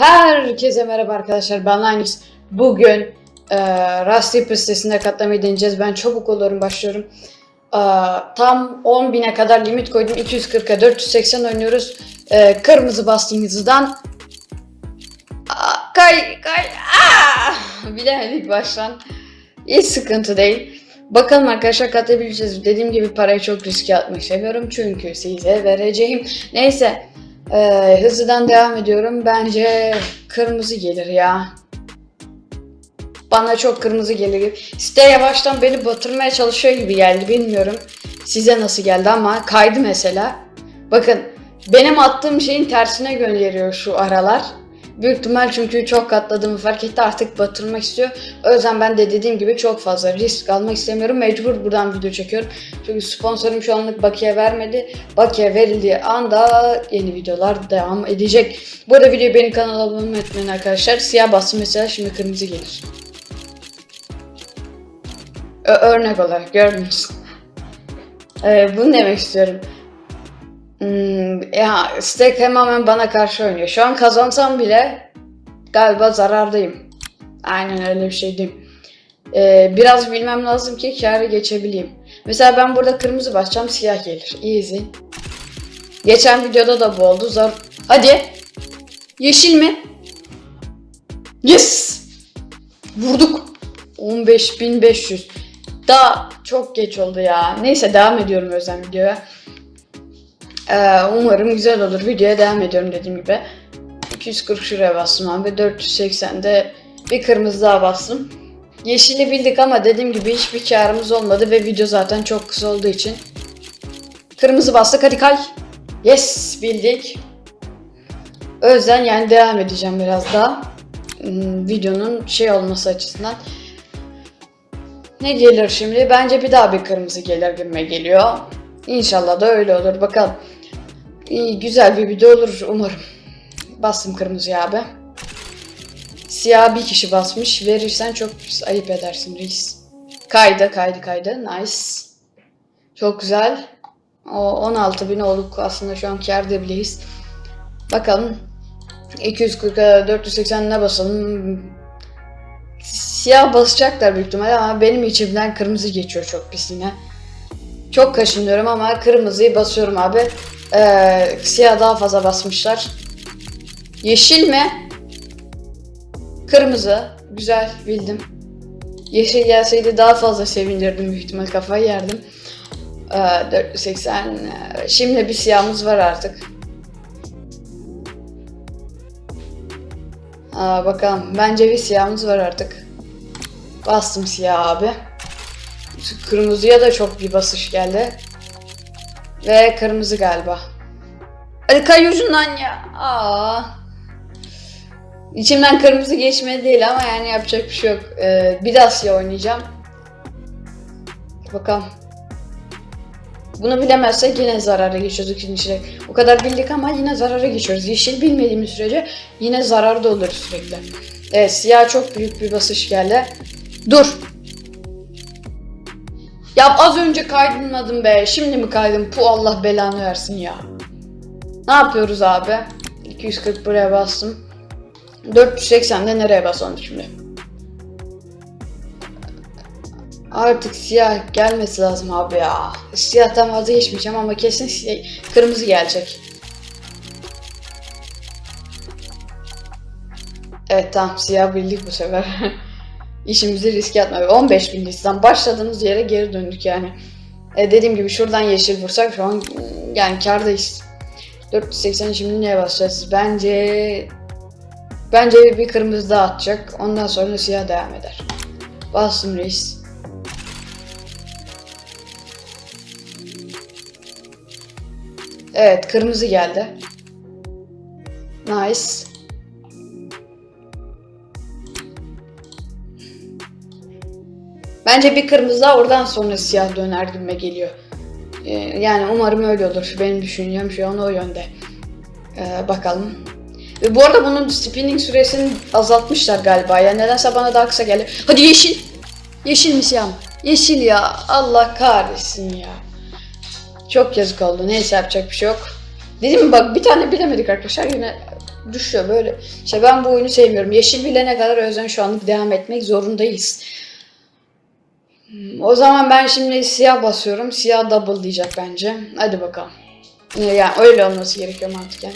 Herkese merhaba arkadaşlar ben Linus. Bugün e, Rusty sitesinde katlamayı deneyeceğiz. Ben çabuk olurum başlıyorum. E, tam 10.000'e kadar limit koydum. 240'a 480 oynuyoruz. E, kırmızı bastım hızlıdan. Kay kay. Aa! Bilemedik baştan. Hiç sıkıntı değil. Bakalım arkadaşlar katabileceğiz. Dediğim gibi parayı çok riske atmak seviyorum. Çünkü size vereceğim. Neyse. Ee, hızlıdan devam ediyorum. Bence kırmızı gelir ya. Bana çok kırmızı gelir. Site yavaştan beni batırmaya çalışıyor gibi geldi. Bilmiyorum size nasıl geldi ama kaydı mesela. Bakın benim attığım şeyin tersine gönderiyor şu aralar. Büyük ihtimal çünkü çok katladığımı fark etti artık batırmak istiyor. O yüzden ben de dediğim gibi çok fazla risk almak istemiyorum. Mecbur buradan video çekiyorum. Çünkü sponsorum şu anlık bakiye vermedi. Bakiye verildiği anda yeni videolar devam edecek. Bu arada videoyu benim kanala abone etmeyin arkadaşlar. Siyah bastım mesela şimdi kırmızı gelir. Ö- örnek olarak gördünüz. Ee, bunu demek istiyorum. Hmm, ya Stack tamamen bana karşı oynuyor. Şu an kazansam bile galiba zarardayım. Aynen öyle bir şey diyeyim. Ee, biraz bilmem lazım ki kârı geçebileyim. Mesela ben burada kırmızı basacağım siyah gelir. Easy. Geçen videoda da bu oldu. Zor. Hadi. Yeşil mi? Yes. Vurduk. 15.500. Daha çok geç oldu ya. Neyse devam ediyorum özel videoya. Ee, umarım güzel olur. Videoya devam ediyorum dediğim gibi. 240 şuraya bastım abi. 480'de bir kırmızı daha bastım. Yeşili bildik ama dediğim gibi hiçbir karımız olmadı ve video zaten çok kısa olduğu için. Kırmızı bastık hadi kay. Yes bildik. O yüzden yani devam edeceğim biraz daha. Hmm, videonun şey olması açısından. Ne gelir şimdi? Bence bir daha bir kırmızı gelir gibime geliyor. İnşallah da öyle olur. Bakalım. İyi, güzel bir video olur umarım. Bastım kırmızıya abi. Siyah bir kişi basmış. Verirsen çok ayıp edersin reis. Kaydı kaydı kaydı. Nice. Çok güzel. O 16 bin olduk aslında şu an kârda bileyiz. Bakalım. 240'a 480 ne basalım? Siyah basacaklar büyük ihtimalle ama benim içimden kırmızı geçiyor çok pis yine. Çok kaşınıyorum ama kırmızıyı basıyorum abi. Ee, siyah daha fazla basmışlar. Yeşil mi? Kırmızı. Güzel bildim. Yeşil gelseydi daha fazla sevinirdim büyük ihtimal kafayı yerdim. Ee, 480. ee, Şimdi bir siyahımız var artık. Aa, bakalım. Bence bir siyahımız var artık. Bastım siyah abi. Kırmızıya da çok bir basış geldi. Ve kırmızı galiba. Hadi kay ucundan ya. Aa. İçimden kırmızı geçmedi değil ama yani yapacak bir şey yok. Ee, bir daha siyah oynayacağım. Bakalım. Bunu bilemezsek yine zarara geçiyoruz ikinci şey. O kadar bildik ama yine zarara geçiyoruz. Yeşil bilmediğimiz sürece yine zararda oluruz sürekli. Evet siyah çok büyük bir basış geldi. Dur. Ya az önce kaydınmadım be. Şimdi mi kaydım? Pu Allah belanı versin ya. Ne yapıyoruz abi? 240 buraya bastım. 480'de nereye basalım şimdi? Artık siyah gelmesi lazım abi ya. Siyahtan vazgeçmeyeceğim ama kesin siyah- kırmızı gelecek. Evet tamam siyah bildik bu sefer. İşimizi riske atma. 15 bin listan başladığımız yere geri döndük yani. E, dediğim gibi şuradan yeşil vursak şu an yani kardayız. 480 şimdi neye basacağız? Bence bence bir kırmızı daha atacak. Ondan sonra siyah devam eder. Bastım reis. Evet kırmızı geldi. Nice. Bence bir kırmızı daha oradan sonra siyah döner gibime geliyor. Ee, yani umarım öyle olur. Benim düşüncem şu an o yönde. Ee, bakalım. Ve bu arada bunun spinning süresini azaltmışlar galiba. Ya nedense bana daha kısa geldi. Hadi yeşil. Yeşil mi siyah mı? Yeşil ya. Allah kahretsin ya. Çok yazık oldu. Neyse yapacak bir şey yok. Dedim mi bak bir tane bilemedik arkadaşlar. Yine düşüyor böyle. İşte ben bu oyunu sevmiyorum. Yeşil bilene kadar o yüzden şu anlık devam etmek zorundayız. Hmm, O zaman ben şimdi siyah basıyorum. Siyah double diyecek bence. Hadi bakalım. Yani öyle olması gerekiyor mantıken.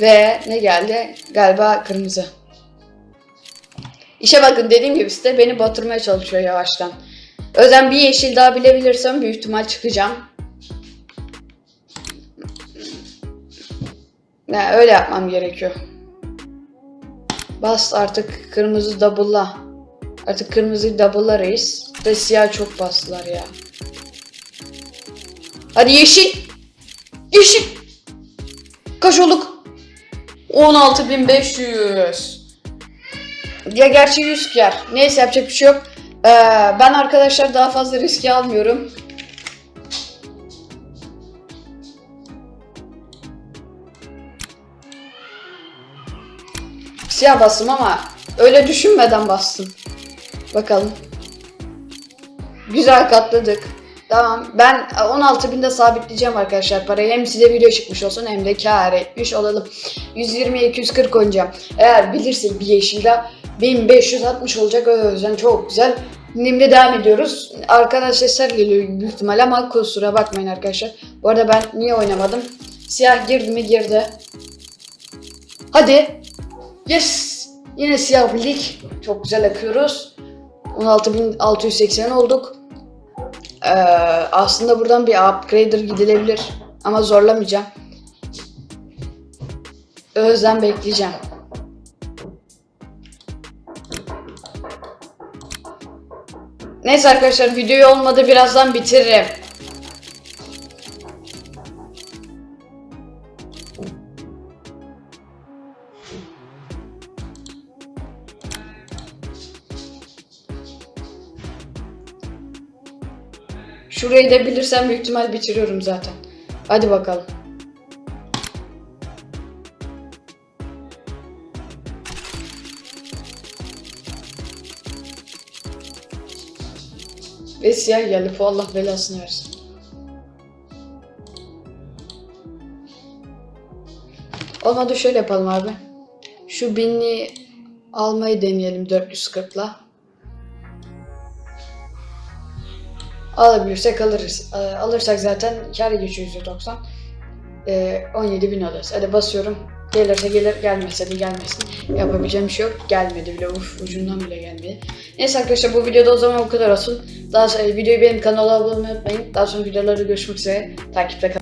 Ve ne geldi? Galiba kırmızı. İşe bakın dediğim gibi site beni batırmaya çalışıyor yavaştan. Yüzden bir yeşil daha bilebilirsem büyük ihtimal çıkacağım. Yani öyle yapmam gerekiyor. Bas artık kırmızı double'la. Artık kırmızıyı double'la reis. Ve siyah çok bastılar ya. Hadi yeşil. Yeşil. Kaç olduk? 16.500. Ya gerçi 100 kar. Neyse yapacak bir şey yok. Ee, ben arkadaşlar daha fazla riski almıyorum. Siyah bastım ama öyle düşünmeden bastım. Bakalım. Güzel katladık. Tamam. Ben 16.000'de sabitleyeceğim arkadaşlar parayı. Hem size video çıkmış olsun hem de kâr etmiş olalım. 120'ye 240 oynayacağım. Eğer bilirsek bir yeşilde 1560 olacak. O yüzden çok güzel. Şimdi devam ediyoruz. Arkadan sesler geliyor büyük ihtimal ama kusura bakmayın arkadaşlar. Bu arada ben niye oynamadım? Siyah girdi mi girdi. Hadi. Yes. Yine siyah bildik. Çok güzel akıyoruz. 16.680 olduk. Ee, aslında buradan bir upgrader gidilebilir. Ama zorlamayacağım. Özlem bekleyeceğim. Neyse arkadaşlar videoyu olmadı birazdan bitiririm. Şurayı da bilirsem büyük ihtimal bitiriyorum zaten. Hadi bakalım. Ve siyah geldi. Allah belasını versin. Olmadı şöyle yapalım abi. Şu binli almayı deneyelim 440'la. Alabilirsek alırız. Ee, Alırsak zaten kar geçiyor %90. Ee, 17 bin alırız. Hadi basıyorum. Gelirse gelir, gelmezse de gelmesin. Yapabileceğim bir şey yok. Gelmedi bile. Uf ucundan bile gelmedi. Neyse arkadaşlar bu videoda o zaman bu kadar olsun. Daha sonra videoyu benim kanala abone olmayı unutmayın. Daha sonra videolarda görüşmek üzere. Takipte kalın.